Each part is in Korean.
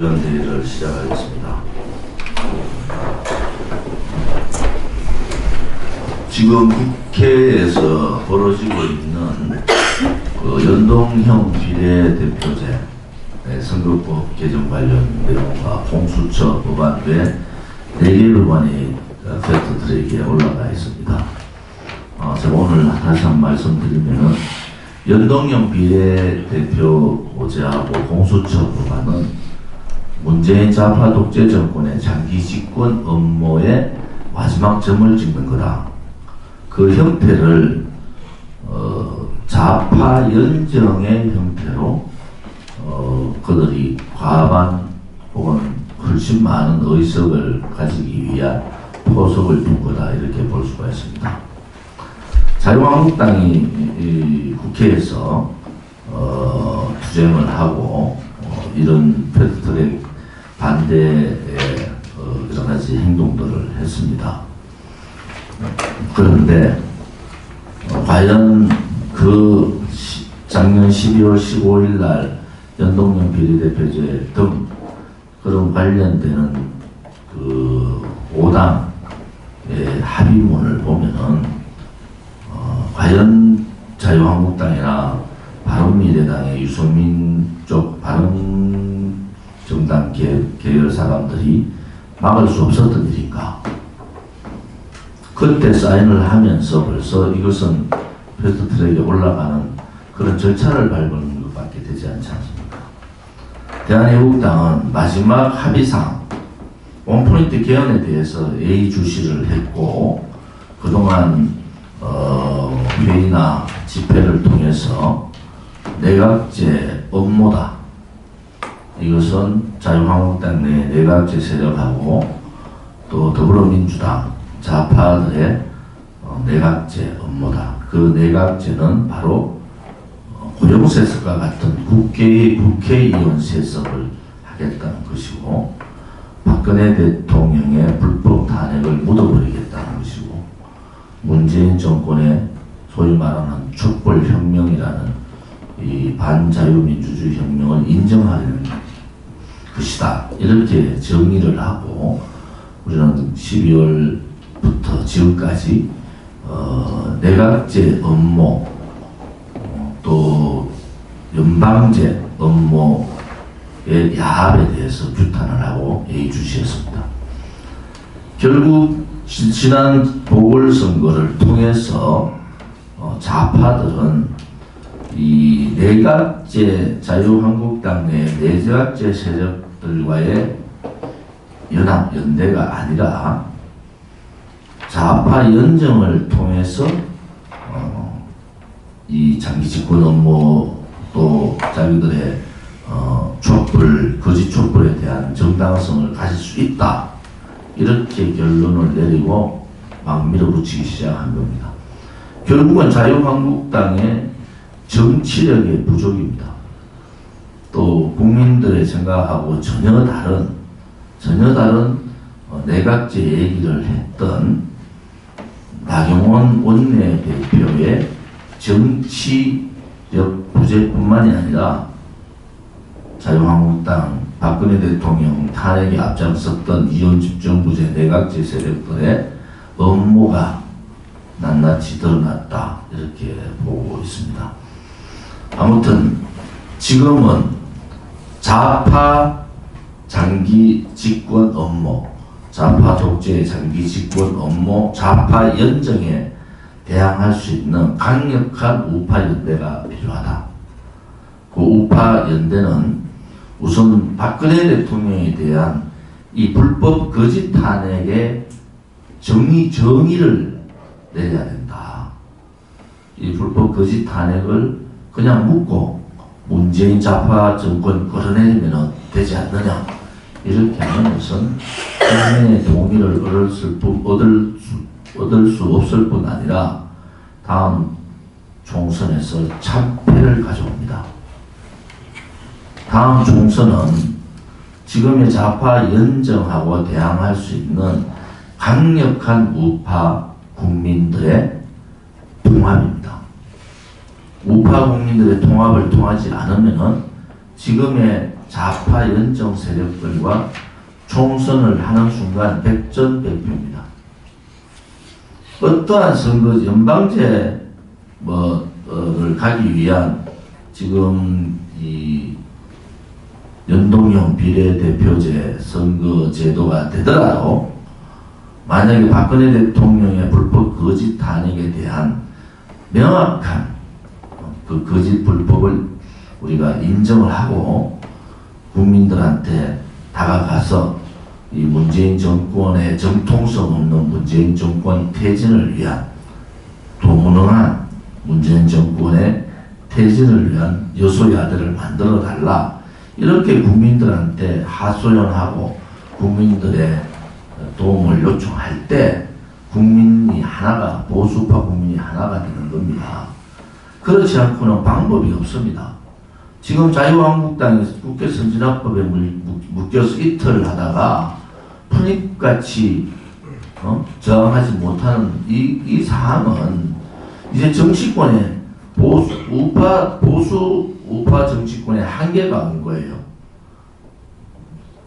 의원회의를 시작하겠습니다. 지금 국회에서 벌어지고 있는 그 연동형 비례대표제 네, 선거법 개정 관련 내용과 공수처 법안 외 4개 법안이 어, 팩트트랙에 올라가 있습니다. 어, 제가 오늘 다시 한번 말씀드리면은 연동형 비례대표제하고 공수처 법안은 문재인 좌파 독재 정권의 장기 집권 업무의 마지막 점을 찍는 거다. 그 형태를 어, 좌파 연정의 형태로 어, 그들이 과반 혹은 훨씬 많은 의석을 가지기 위한 포석을 둔 거다 이렇게 볼 수가 있습니다. 자유한국당이 이 국회에서 어, 투쟁을 하고 어, 이런 패스트트랙 반대의 어, 여러 가지 행동들을 했습니다. 그런데 어, 과연 그 시- 작년 12월 15일 날 연동형 비례대표제 등 그런 관련되는 그 5당의 합의문을 보면은 어, 과연 자유한국당이나 바른미래당의 유승민 쪽 계열 사람들이 막을 수 없었던 일인가? 그때 사인을 하면서 벌써 이것은 패스트트랙에 올라가는 그런 절차를 밟은 것밖에 되지 않지 않습니까? 대한애국당은 마지막 합의상 원포인트 개헌에 대해서 예의 주시를 했고 그동안 어, 회의나 집회를 통해서 내각제 업무다. 이것은 자유한국당 내 내각제 세력하고 또 더불어민주당 좌파들의 어, 내각제 업무다. 그 내각제는 바로 어, 고용세습과 같은 국회의 국회의원 세습을 하겠다는 것이고 박근혜 대통령의 불법 탄핵을 묻어버리겠다는 것이고 문재인 정권의 소위 말하는 촛불혁명이라는 이 반자유민주주의 혁명을 인정하는 것이다. 이렇게 정의를 하고 우리는 12월부터 지금까지 어, 내각제 업무 어, 또 연방제 업무의 야합에 대해서 규탄을 하고 예의주시했습니다. 결국 지- 지난 보궐선거를 통해서 어, 좌파들은 이 내각제 자유한국당 내 내각제 세력 들과의 연합 연대가 아니라 좌파 연정을 통해서 어, 이 장기 집권 업무 또 자기들의 어, 촛불 거짓 촛불에 대한 정당성을 가질 수 있다 이렇게 결론을 내리고 막 밀어붙이기 시작한 겁니다. 결국은 자유한국당의 정치력의 부족입니다. 또 국민들의 생각하고 전혀 다른 전혀 다른 어, 내각제 얘기를 했던 나경원 원내 대표의 정치력 부재뿐만이 아니라 자유한국당 박근혜 대통령 탄핵에 앞장섰던 이혼집정부제 내각제 세력들의 업무가 낱낱이 드러났다 이렇게 보고 있습니다. 아무튼 지금은 좌파 장기 집권 업무, 좌파 독재 장기 집권 업무, 좌파 연정에 대항할 수 있는 강력한 우파 연대가 필요하다. 그 우파 연대는 우선 박근혜 대통령에 대한 이 불법 거짓 탄핵의 정의 정의를 내려야 된다. 이 불법 거짓 탄핵을 그냥 묻고 문재인 좌파 정권 끌어내리면 되지 않느냐 이렇게 하는 것은 국민의 동의를 얻을 수, 얻을 수, 얻을 수 없을 뿐 아니라 다음 총선에서 참패를 가져옵니다. 다음 총선은 지금의 좌파 연정하고 대항할 수 있는 강력한 우파 국민들의 통합입니다. 우파 국민들의 통합을 통하지 않으면은 지금의 좌파 연정 세력들과 총선을 하는 순간 백전백패입니다. 어떠한 선거 연방제 뭐를 가기 위한 지금 이 연동형 비례대표제 선거 제도가 되더라도 만약에 박근혜 대통령의 불법 거짓 탄핵에 대한 명확한 그 거짓 불법을 우리가 인정을 하고 국민들한테 다가가서 이 문재인 정권의 정통성 없는 문재인 정권 퇴진을 위한 도무능한 문재인 정권의 퇴진을 위한 여소야대를 만들어 달라 이렇게 국민들한테 하소연하고 국민들의 도움을 요청할 때 국민이 하나가 보수파 국민이 하나가 되는 겁니다. 그렇지 않고는 방법이 없습니다. 지금 자유한국당이 국회 선진화법에 물- 묵- 묶여서 이틀을 하다가 푸립같이 어? 저항하지 못하는 이, 이 사항은 이제 정치권의 보수, 우파, 보수, 우파 정치권의 한계가 온 거예요.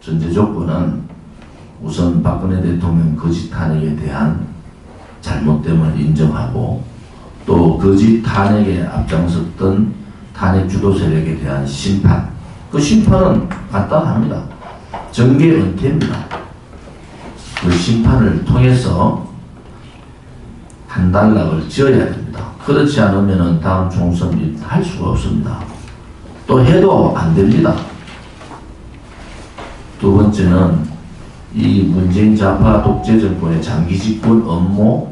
전제 조건은 우선 박근혜 대통령 거짓 탄핵에 대한 잘못 됨을 인정하고 또 거짓 탄핵에 앞장섰던 탄핵 주도 세력에 대한 심판. 그 심판은 간단합니다. 정계 은퇴입니다. 그 심판을 통해서 한 단락을 지어야 됩니다. 그렇지 않으면 다음 총선 할 수가 없습니다. 또 해도 안 됩니다. 두 번째는 이 문재인 좌파 독재 정권의 장기 집권 업무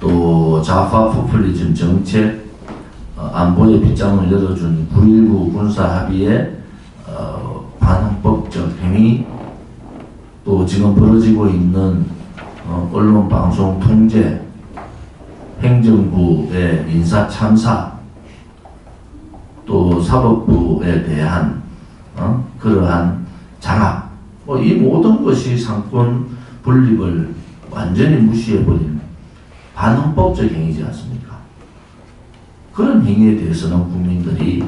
또 좌파 포퓰리즘 정책 어, 안보의 빗장을 열어준 9.19 군사 합의의 어, 반헌법적 행위 또 지금 벌어지고 있는 어, 언론 방송 통제 행정부의 인사 참사 또 사법부에 대한 어, 그러한 장악 뭐 이 모든 것이 상권 분립을 완전히 무시해버린 반헌법적 행위지 않습니까? 그런 행위에 대해서는 국민들이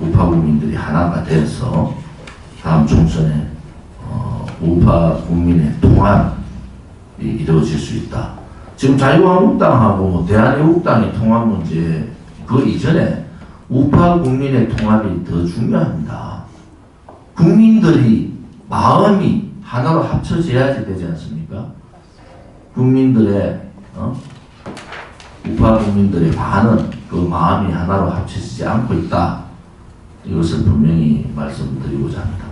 우파 국민들이 하나가 돼서 다음 총선에 어, 우파 국민의 통합이 이루어질 수 있다. 지금 자유한국당하고 뭐 대한애국당의 통합 문제 그 이전에 우파 국민의 통합이 더 중요합니다. 국민들이 마음이 하나로 합쳐져야지 되지 않습니까? 국민들의 어? 우파 국민들의 반은 그 마음이 하나로 합쳐지지 않고 있다. 이것을 분명히 말씀드리고자 합니다.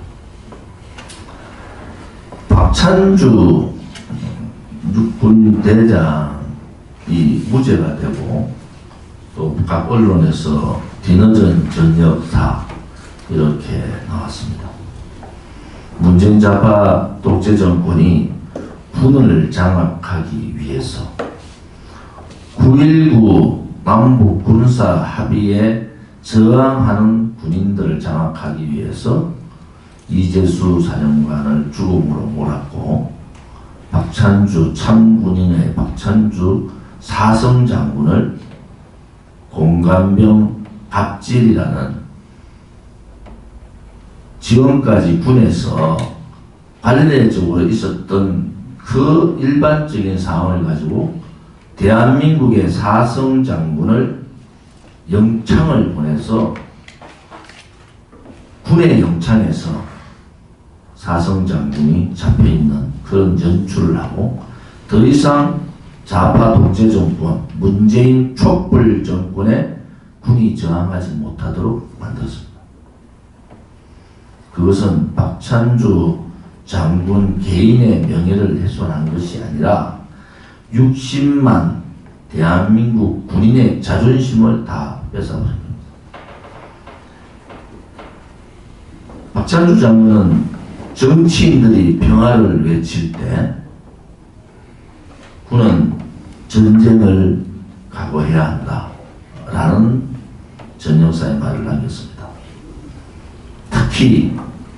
박찬주 육군 대장이 무죄가 되고 또 각 언론에서 뒤늦은 전역사 이렇게 나왔습니다. 문재인 좌파 독재 정권이 군을 장악하기 위해서 9.19 남북 군사 합의에 저항하는 군인들을 장악하기 위해서 이재수 사령관을 죽음으로 몰았고 박찬주 참군인의 박찬주 사성 장군을 공감병 갑질이라는 지금까지 군에서 관례적으로 있었던 그 일반적인 상황을 가지고 대한민국의 사성 장군을 영창을 보내서 군의 영창에서 사성 장군이 잡혀 있는 그런 연출을 하고 더 이상 좌파 독재 정권 문재인 촛불 정권에 군이 저항하지 못하도록 만들었습니다. 그것은 박찬주 장군 개인의 명예를 훼손한 것이 아니라 60만 대한민국 군인의 자존심을 다 뺏어버립니다. 박찬주 장군은 정치인들이 평화를 외칠 때 군은 전쟁을 각오해야 한다 라는 전역사의 말을 남겼습니다. 특히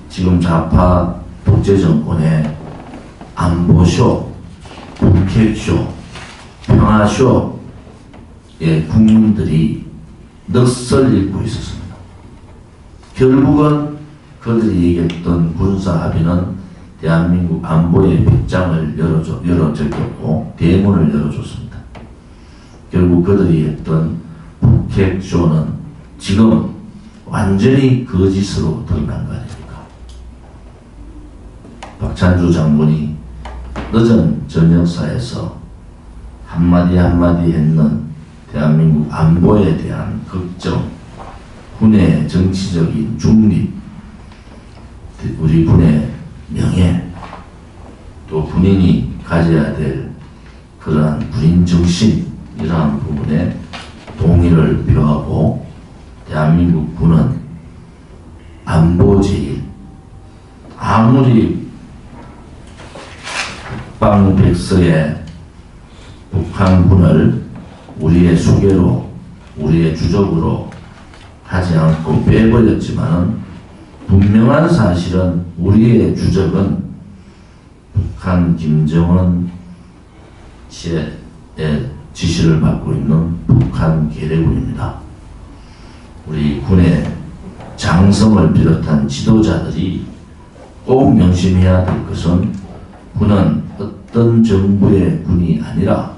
지금 좌파 독재 정권의 안보쇼, 북핵쇼, 평화쇼에 국민들이 넋을 잃고 있었습니다. 결국은 그들이 얘기했던 군사 합의는 대한민국 안보의 빗장을 열어줘, 열어줬고 대문을 열어줬습니다. 결국 그들이 했던 북핵쇼는 지금 완전히 거짓으로 드러난 거 아닙니까? 박찬주 장군이 늦은 전역사에서 한마디 한마디 했는 대한민국 안보에 대한 걱정, 군의 정치적인 중립, 우리 군의 명예, 또 군인이 가져야 될 그러한 군인 정신, 이러한 부분에 동의를 표하고 대한민국 군은 안보 제일, 아무리 북방백서에 북한군을 우리의 수계로, 우리의 주적으로 하지 않고 빼버렸지만은 분명한 사실은 우리의 주적은 북한 김정은 씨의 지시를 받고 있는 북한 계례군입니다. 우리 군의 장성을 비롯한 지도자들이 꼭 명심해야 될 것은 군은 어떤 정부의 군이 아니라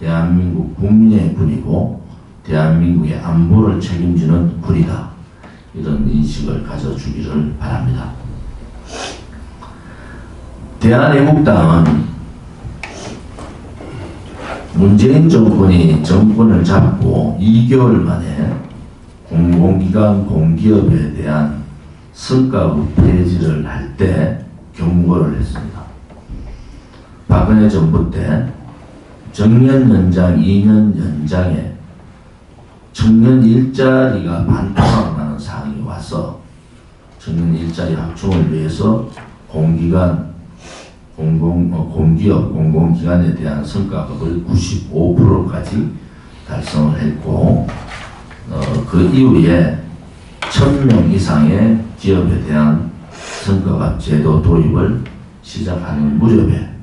대한민국 국민의 군이고 대한민국의 안보를 책임지는 군이다. 이런 인식을 가져주기를 바랍니다. 대한애국당은 문재인 정권이 정권을 잡고 2개월 만에 공공기관 공기업에 대한 성과급 폐지를 할 때 경고를 했습니다. 박근혜 정부 때 정년 연장 2년 연장에 청년 일자리가 반토막 나는 상황이 와서 청년 일자리 확충을 위해서 공기관 공공 어, 공기업 공공기관에 대한 성과급을 95%까지 달성을 했고 어, 그 이후에 1000명 이상의 기업에 대한 성과급 제도 도입을 시작하는 무렵에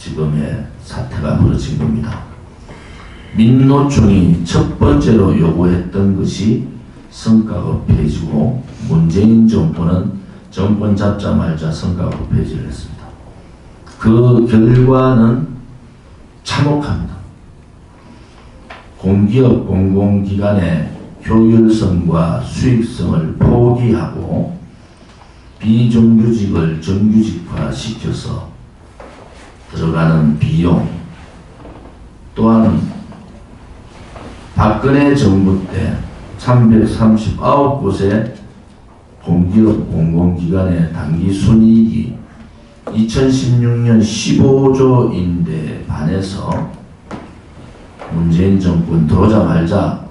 지금의 사태가 벌어진 겁니다. 민노총이 첫 번째로 요구했던 것이 성과급 폐지고 문재인 정부는 정권 잡자마자 성과급 폐지를 했습니다. 그 결과는 참혹합니다. 공기업 공공기관의 효율성과 수익성을 포기하고 비정규직을 정규직화 시켜서 들어가는 비용 또한 박근혜 정부 때 339곳의 공기업 공공기관의 단기 순이익이 2016년 15조인데 반해서 문재인 정권 들어오자마자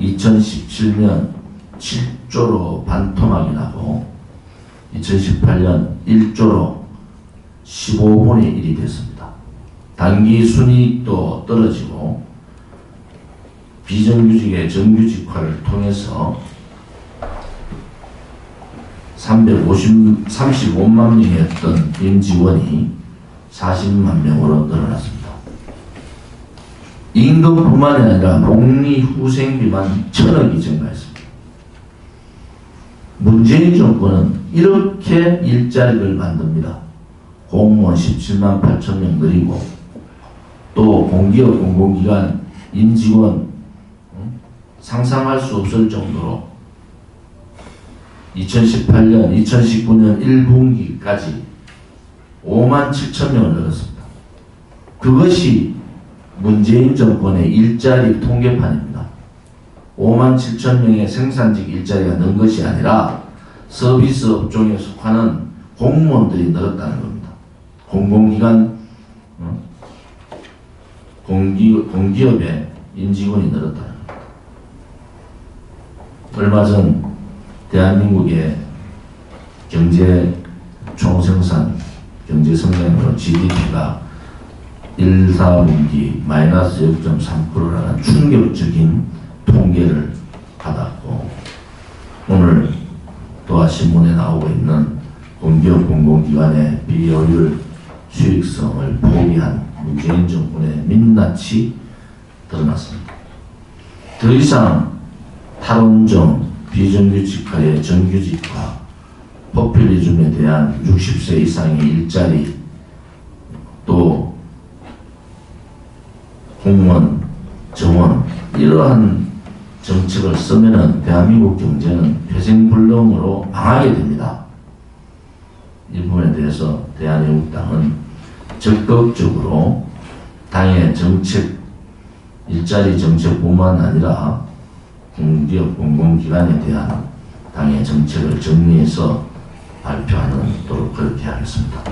2017년 7조로 반토막이 나고 2018년 1조로 15분의 1이 됐습니다. 단기 순이익도 떨어지고 비정규직의 정규직화를 통해서 350, 35만 명이었던 임직원이 40만 명으로 늘어났습니다. 임금뿐만 아니라 복리 후생비만 천억이 증가했습니다. 문재인 정권은 이렇게 일자리를 만듭니다. 공무원 17만 8천 명 늘리고 또 공기업 공공기관 임직원 음, 상상할 수 없을 정도로 2018년, 2019년 1분기까지 5만 7천 명을 늘었습니다. 그것이 문재인 정권의 일자리 통계판입니다. 5만 7천 명의 생산직 일자리가 는 것이 아니라 서비스 업종에 속하는 공무원들이 늘었다는 겁니다. 공공기관, 어? 공기, 공기업의 임직원이 겁니다. 얼마 전 대한민국의 경제 총생산, 경제 성장으로 GDP가 1, 4분기 마이너스 0.3%라는 충격적인 통계를 받았고 오늘 또한 신문에 나오고 있는 공기업 공공기관의 비효율 수익성을 포기한 문재인 정권의 민낯이 드러났습니다. 더 이상 탈원정, 비정규직화의 정규직화, 포퓰리즘에 대한 60세 이상의 일자리 또 공무원, 정원 이러한 정책을 쓰면은 대한민국 경제는 회생불능으로 망하게 됩니다. 이 부분에 대해서 대한민국당은 적극적으로 당의 정책, 일자리 정책뿐만 아니라 공기업, 공공기관에 대한 당의 정책을 정리해서 발표하는 도록 그렇게 하겠습니다.